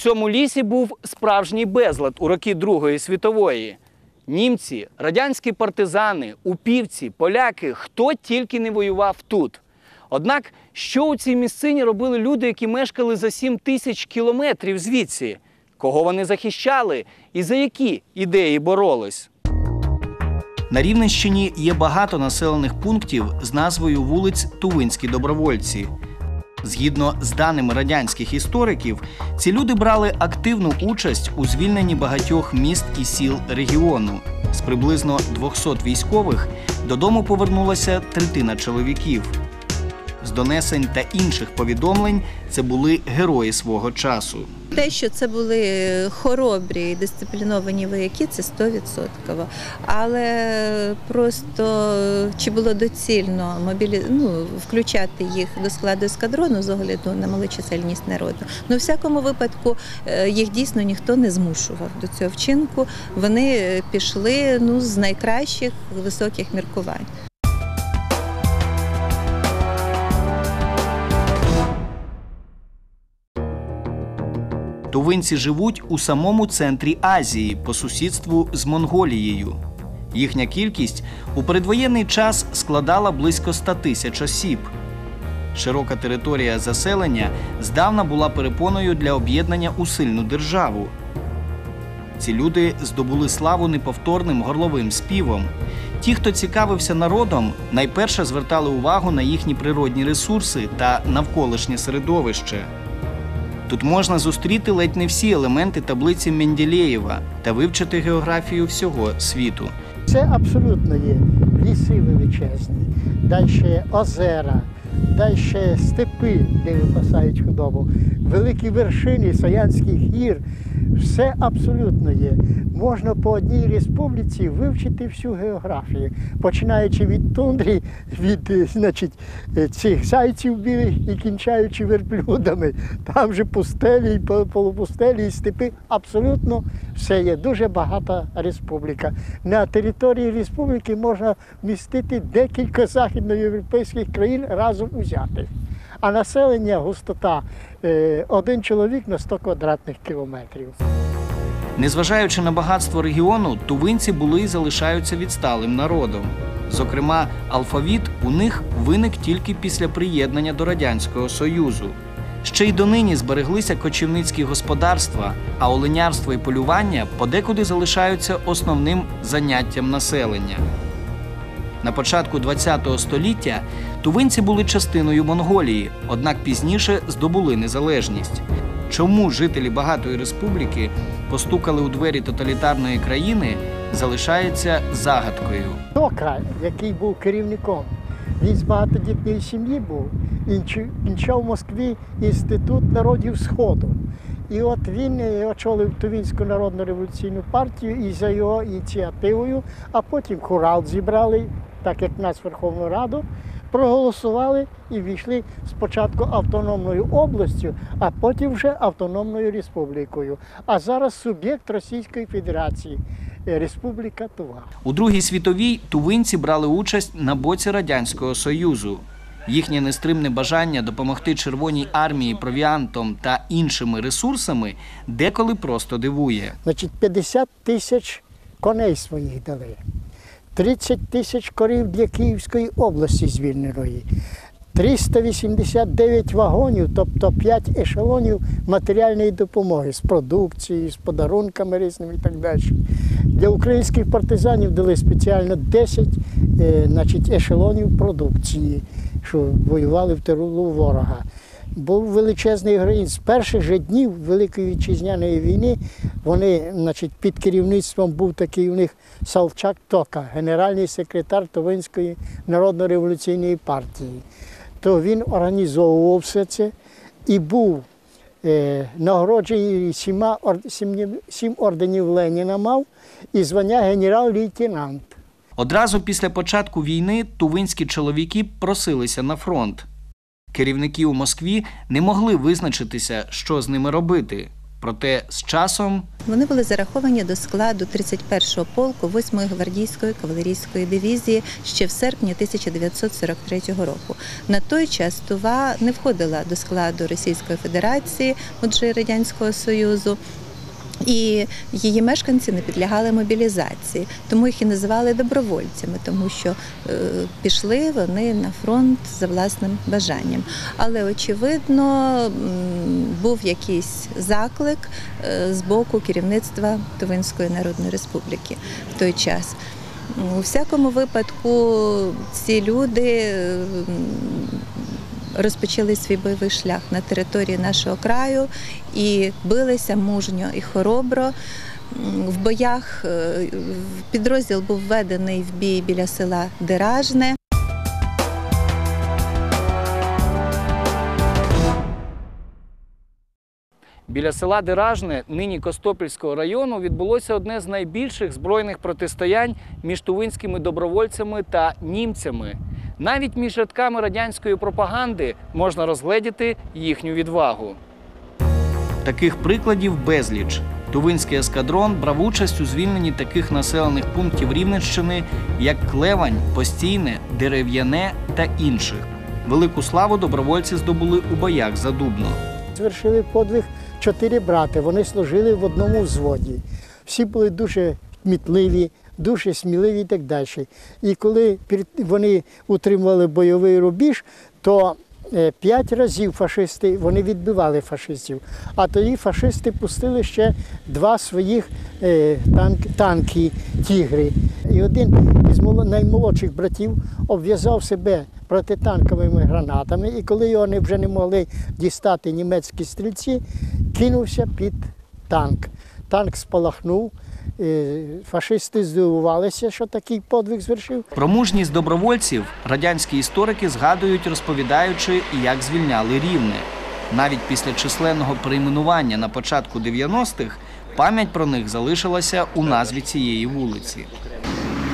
цьому лісі був справжній безлад у роки Другої світової. Німці, радянські партизани, упівці, поляки, хто тільки не воював тут. Однак, що у цій місцині робили люди, які мешкали за 7 тисяч кілометрів звідси? Кого вони захищали і за які ідеї боролись? На Рівненщині є багато населених пунктів з назвою вулиць Тувинські добровольці. Згідно з даними радянських істориків, ці люди брали активну участь у звільненні багатьох міст і сіл регіону. З приблизно 200 військових додому повернулася третина чоловіків. З донесень та інших повідомлень це були герої свого часу. Те, що це були хоробрі і дисципліновані вояки, це 100%. Але просто чи було доцільно мобілі... ну, включати їх до складу ескадрону з огляду на малочисельність народу. Ну, в всякому випадку е, їх дійсно ніхто не змушував до цього вчинку. Вони пішли ну, з найкращих високих міркувань. Тувинці живуть у самому центрі Азії по сусідству з Монголією. Їхня кількість у передвоєнний час складала близько 100 тисяч осіб. Широка територія заселення здавна була перепоною для об'єднання у сильну державу. Ці люди здобули славу неповторним горловим співом. Ті, хто цікавився народом, найперше звертали увагу на їхні природні ресурси та навколишнє середовище. Тут можна зустріти ледь не всі елементи таблиці Менделєєва та вивчити географію всього світу. Це абсолютно є. Ліси величезні, далі озера, далі степи, де випасають худобу, великі вершини Саянських гір. Все абсолютно є. Можна по одній республіці вивчити всю географію, починаючи від тундри, від е, значить, е, цих зайців білих і кінчаючи верблюдами. Там же пустелі, полупустелі, і степи. Абсолютно все є. Дуже багата республіка. На території республіки можна вмістити декілька західноєвропейських країн разом узятих. А населення густота е, один чоловік на 100 квадратних кілометрів. Незважаючи на багатство регіону, тувинці були і залишаються відсталим народом. Зокрема, алфавіт у них виник тільки після приєднання до Радянського Союзу. Ще й донині збереглися кочівницькі господарства, а оленярство і полювання подекуди залишаються основним заняттям населення. На початку ХХ століття тувинці були частиною Монголії, однак пізніше здобули незалежність. Чому жителі багатої республіки постукали у двері тоталітарної країни, залишається загадкою. Тока, який був керівником, він з багатодітної сім'ї був. Кінчав в Москві інститут народів Сходу. І от він очолив Тувінську народну революційну партію і за його ініціативою, а потім Курал зібрали, так як нас Верховну Раду, проголосували і війшли спочатку автономною областю, а потім вже автономною республікою. А зараз суб'єкт Російської Федерації е, Республіка Тува. У Другій світовій тувинці брали участь на боці Радянського Союзу. Їхнє нестримне бажання допомогти Червоній армії провіантом та іншими ресурсами деколи просто дивує. Значить, 50 тисяч коней своїх дали, 30 тисяч корів для Київської області звільненої, 389 вагонів, тобто 5 ешелонів матеріальної допомоги з продукцією, з подарунками різними і так далі. Для українських партизанів дали спеціально 10 е, значить, ешелонів продукції, що воювали в тилу ворога. Був величезний героїн. З перших же днів Великої вітчизняної війни вони, значить, під керівництвом був такий у них Салчак Тока, генеральний секретар Товинської народно-революційної партії. То він організовував все це і був е, нагороджений сіма, сім, сім орденів Леніна мав і звання генерал-лейтенант. Одразу після початку війни тувинські чоловіки просилися на фронт. Керівники у Москві не могли визначитися, що з ними робити. Проте з часом Вони були зараховані до складу 31-го полку 8-ї гвардійської кавалерійської дивізії ще в серпні 1943 року. На той час Тува не входила до складу Російської Федерації, отже Радянського Союзу. І її мешканці не підлягали мобілізації, тому їх і називали добровольцями, тому що е, пішли вони на фронт за власним бажанням. Але очевидно був якийсь заклик е, з боку керівництва Тувинської Народної Республіки в той час. У всякому випадку ці люди м, розпочали свій бойовий шлях на території нашого краю і билися мужньо і хоробро. В боях е, підрозділ був введений в бій біля села Деражне. Біля села Деражне, нині Костопільського району, відбулося одне з найбільших збройних протистоянь між тувинськими добровольцями та німцями. Навіть між рядками радянської пропаганди можна розгледіти їхню відвагу. Таких прикладів безліч. Тувинський ескадрон брав участь у звільненні таких населених пунктів Рівненщини, як Клевань, Постійне, Дерев'яне та інших. Велику славу добровольці здобули у боях за Дубно. Звершили подвиг чотири брати. Вони служили в одному взводі. Всі були дуже кмітливі, дуже сміливі і так далі. І коли вони утримували бойовий рубіж, то е, п'ять разів фашисти вони відбивали фашистів. А тоді фашисти пустили ще два своїх е, танк, танки тігри. І один із наймолодших братів обв'язав себе протитанковими гранатами, і коли його вже не могли дістати німецькі стрільці, кинувся під танк. Танк спалахнув. Фашисти здивувалися, що такий подвиг звершив. Про мужність добровольців радянські історики згадують, розповідаючи, як звільняли рівне. Навіть після численного перейменування на початку 90-х пам'ять про них залишилася у назві цієї вулиці.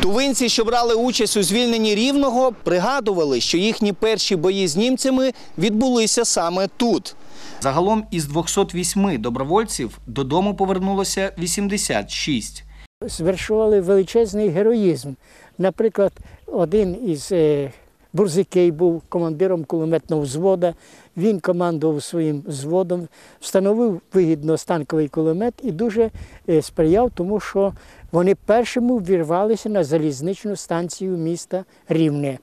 Тувинці, що брали участь у звільненні рівного, пригадували, що їхні перші бої з німцями відбулися саме тут. Загалом із 208 добровольців додому повернулося 86. звершували величезний героїзм. Наприклад, один із е, Бурзикей був командиром кулеметного взводу. Він командував своїм взводом, встановив вигідно станковий кулемет і дуже е, сприяв тому, що вони першими ввірвалися на залізничну станцію міста Рівне.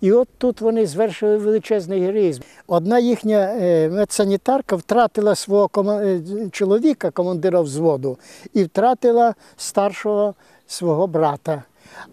І от тут вони звершили величезний героїзм. Одна їхня е, медсанітарка втратила свого е, чоловіка, командира взводу, і втратила старшого свого брата.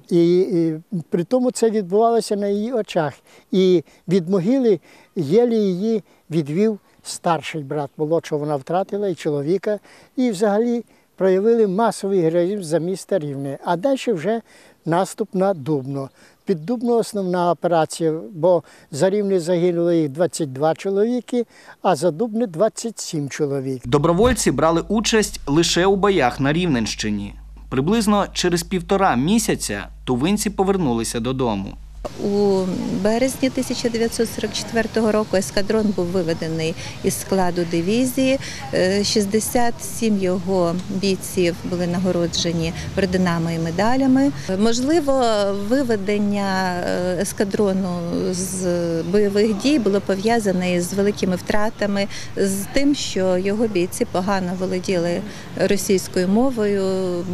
І, і при тому це відбувалося на її очах. І від могили єлі її відвів старший брат. Молодшого вона втратила і чоловіка, і взагалі проявили масовий героїзм за місто Рівне. А далі вже наступ на Дубно. Під основна операція, бо за рівні загинули їх 22 чоловіки, а за Дубне 27 чоловік. Добровольці брали участь лише у боях на Рівненщині. Приблизно через півтора місяця тувинці повернулися додому. У березні 1944 року ескадрон був виведений із складу дивізії. Е, 67 його бійців були нагороджені орденами і медалями. Можливо, виведення е, ескадрону з бойових дій було пов'язане із великими втратами, з тим, що його бійці погано володіли російською мовою,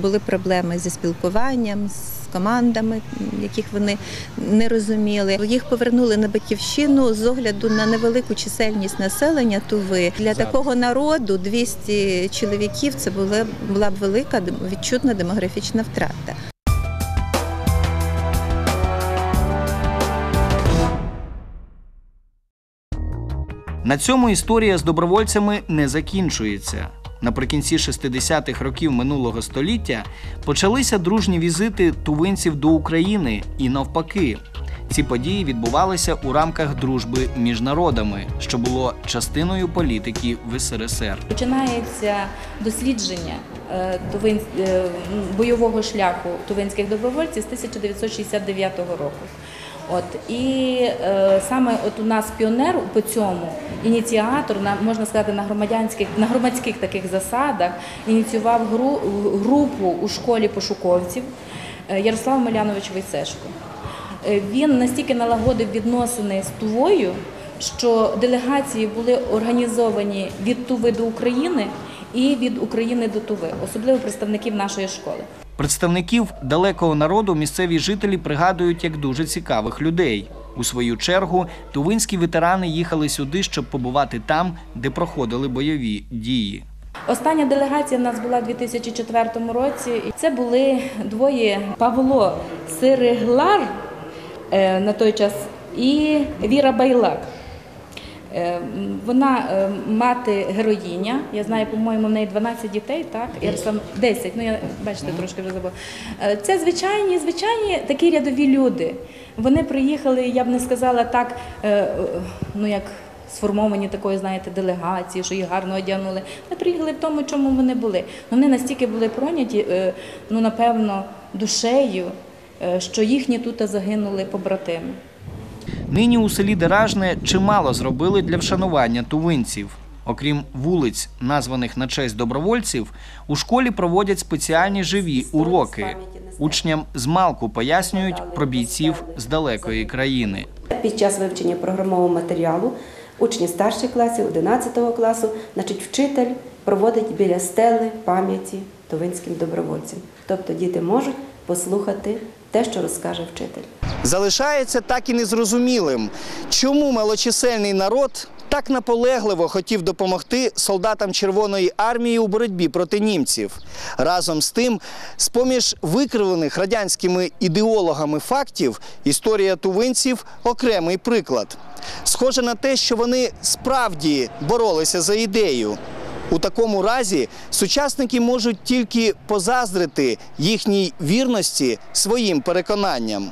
були проблеми зі спілкуванням. з командами, яких вони не розуміли. Їх повернули на батьківщину з огляду на невелику чисельність населення Туви. Для такого народу 200 чоловіків це була, була б велика відчутна демографічна втрата. На цьому історія з добровольцями не закінчується. Наприкінці 60-х років минулого століття почалися дружні візити тувинців до України і навпаки. Ці події відбувалися у рамках дружби між народами, що було частиною політики в СРСР. Починається дослідження е, тувин- е, бойового шляху тувинських добровольців з 1969 року. От і е, саме от у нас піонер по цьому ініціатор на можна сказати на громадянських на громадських таких засадах ініціював гру, групу у школі пошуковців е, Ярослав Милянович Войцешко. Е, Він настільки налагодив відносини з Тувою, що делегації були організовані від Туви до України і від України до Туви, особливо представників нашої школи. Представників далекого народу місцеві жителі пригадують як дуже цікавих людей. У свою чергу тувинські ветерани їхали сюди, щоб побувати там, де проходили бойові дії. Остання делегація в нас була у 2004 році. Це були двоє Павло Сириглар е, на той час і Віра Байлак. Е, Вона е, мати героїня. Я знаю, по-моєму, в неї 12 дітей, так? Ярослав 10, ну я бачите, трошки вже забула. Е, Це звичайні, звичайні такі рядові люди. Вони приїхали, я б не сказала так, ну як сформовані такої, знаєте, делегації, що їх гарно одягнули. Вони приїхали в тому, чому вони були. Вони настільки були проняті, ну напевно, душею, що їхні тут загинули побратими. Нині у селі Деражне чимало зробили для вшанування тувинців. Окрім вулиць, названих на честь добровольців, у школі проводять спеціальні живі уроки. Учням з малку пояснюють про бійців з далекої країни. Під час вивчення програмового матеріалу учні старших класів 11 класу, значить, вчитель проводить біля стели пам'яті тувинським добровольцям. Тобто діти можуть послухати те, що розкаже вчитель. Залишається так і незрозумілим, чому малочисельний народ так наполегливо хотів допомогти солдатам Червоної армії у боротьбі проти німців. Разом з тим, з-поміж викривлених радянськими ідеологами фактів, історія тувинців окремий приклад. Схоже на те, що вони справді боролися за ідею. У такому разі сучасники можуть тільки позаздрити їхній вірності своїм переконанням.